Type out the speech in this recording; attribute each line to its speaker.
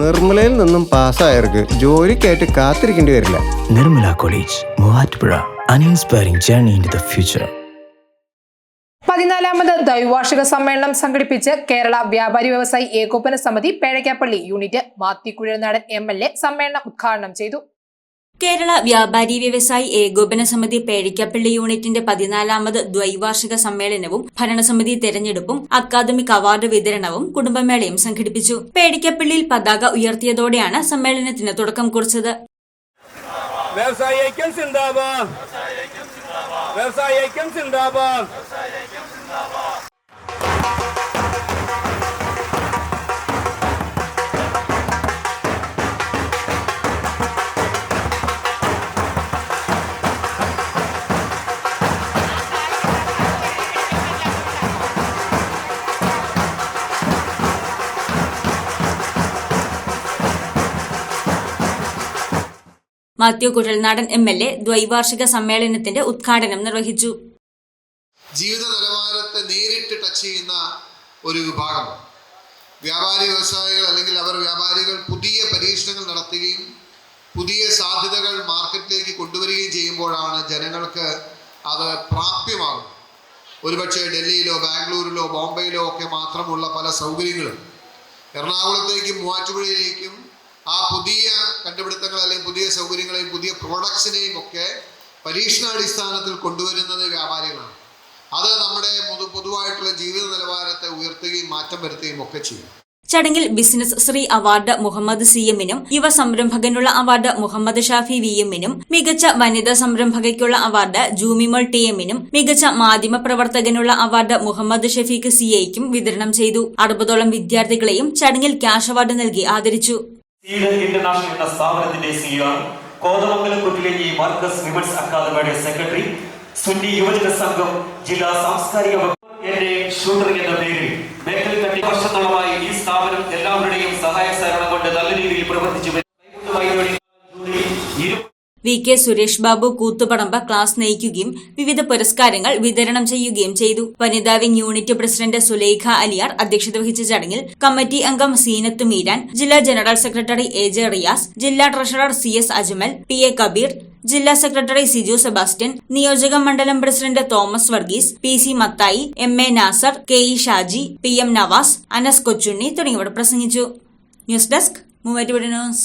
Speaker 1: നിർമ്മലയിൽ നിന്നും പാസ്സായവർക്ക് ജോലിക്കായിട്ട് കാത്തിരിക്കേണ്ടി വരില്ല.
Speaker 2: Nirmala college Muvattupuzha. Uninspiring journey in the future future.
Speaker 3: പതിനാലാമത് ദ്വൈവാർഷിക സമ്മേളനം സംഘടിപ്പിച്ച് കേരള വ്യാപാരി വ്യവസായി ഏകോപന സമിതി Pezhakkappilly unit മാത്തിക്കുഴനാടൻ M L A സമ്മേളനം ഉദ്ഘാടനം ചെയ്തു.
Speaker 4: കേരള വ്യാപാരി വ്യവസായി ഏകോപന സമിതി പേഴിക്കപ്പള്ളി യൂണിറ്റിന്റെ പതിനാലാമത് ദ്വൈവാർഷിക സമ്മേളനവും ഭരണസമിതി തെരഞ്ഞെടുപ്പും അക്കാദമിക് അവാർഡ് വിതരണവും കുടുംബമേളയും സംഘടിപ്പിച്ചു. പേടിക്കപ്പള്ളിയിൽ പതാക ഉയർത്തിയതോടെയാണ് സമ്മേളനത്തിന് തുടക്കം കുറിച്ചത്.
Speaker 5: വ്യവസായ
Speaker 4: Mathew Kuzhalnadan M L A ദ്വൈവാർഷിക സമ്മേളനത്തിന്റെ ഉദ്ഘാടനം നിർവഹിച്ചു.
Speaker 6: ജീവിത നിലവാരത്തെ നേരിട്ട് ടച്ച് ചെയ്യുന്ന ഒരു വിഭാഗം. വ്യാപാരി വ്യവസായികൾ അല്ലെങ്കിൽ അവർ വ്യാപാരികൾ പുതിയ പരീക്ഷണങ്ങൾ നടത്തുകയും പുതിയ സാധ്യതകൾ മാർക്കറ്റിലേക്ക് കൊണ്ടുവരികയും ചെയ്യുമ്പോഴാണ് ജനങ്ങൾക്ക് അത് പ്രാപ്യമാകും ഒരുപക്ഷെ ഡൽഹിയിലോ ബാംഗ്ലൂരിലോ ബോംബെയിലോ ഒക്കെ മാത്രമുള്ള പല സൗകര്യങ്ങളും. എറണാകുളത്തേക്കും മൂവാറ്റുപുഴയിലേക്കും ആ പുതിയ കണ്ടുപിടുത്തങ്ങൾ അല്ലെങ്കിൽ പുതിയ സൗകര്യങ്ങളെയും പുതിയ പ്രോഡക്ട്സിനെയും ഒക്കെ പരീക്ഷണാടിസ്ഥാനത്തിൽ കൊണ്ടുവരുന്നത് വ്യാപാരികളാണ്. അത് നമ്മുടെ പൊതു പൊതുവായിട്ടുള്ള ജീവിത നിലവാരത്തെ ഉയർത്തുകയും മാറ്റം വരുത്തുകയും ഒക്കെ ചെയ്യും.
Speaker 4: ചടങ്ങിൽ business Shri award Muhammad C എമ്മിനും യുവ സംരംഭകനുള്ള അവാർഡ് മുഹമ്മദ് ഷാഫി വി എമ്മിനും മികച്ച വനിതാ സംരംഭകയ്ക്കുള്ള അവാർഡ് ജൂമിമൾ ടി എമ്മിനും മികച്ച മാധ്യമ പ്രവർത്തകനുള്ള അവാർഡ് മുഹമ്മദ് ഷഫീഖ് സി വിതരണം ചെയ്തു. അറുപതോളം വിദ്യാർത്ഥികളെയും ചടങ്ങിൽ ക്യാഷ് അവാർഡ് നൽകി ആദരിച്ചു.
Speaker 7: ഇന്റർനാഷണൽ എന്ന സ്ഥാപനത്തിന്റെ സിഇഒ കോതമംഗലം കുട്ടിലേജി മാർക്കസ് വിമൻസ് അക്കാദമിയുടെ സെക്രട്ടറി സുന്നി യുവജന സംഘം ജില്ലാ സാംസ്കാരിക എന്റെ ഷൂട്ടർ എന്ന പേരിൽ മേഖല വർഷത്തോളമായി ഈ സ്ഥാപനം എല്ലാവരുടെയും സഹായ സഹകരണം കൊണ്ട് നല്ല രീതിയിൽ പ്രവർത്തിച്ചു
Speaker 4: V K Suresh Babu Koothuparamba class നയിക്കുകയും വിവിധ പുരസ്കാരങ്ങൾ വിതരണം ചെയ്യുകയും ചെയ്തു. വനിതാ wing unit president Sulaikha Aliyar അധ്യക്ഷത വഹിച്ച ചടങ്ങിൽ കമ്മിറ്റി അംഗം സീനത്ത് മീരാൻ ജില്ലാ general secretary A J Riyas ജില്ലാ treasurer C S Ajmal P A Kabeer ജില്ലാ സെക്രട്ടറി സിജു സെബാസ്റ്റ്യൻ നിയോജക മണ്ഡലം president Thomas Varghese P C Mathai M A Nasar K E Shaji P M Navas Anas Kochunni തുടങ്ങിയവർ പ്രസംഗിച്ചു. News desk Muvattupuzha news.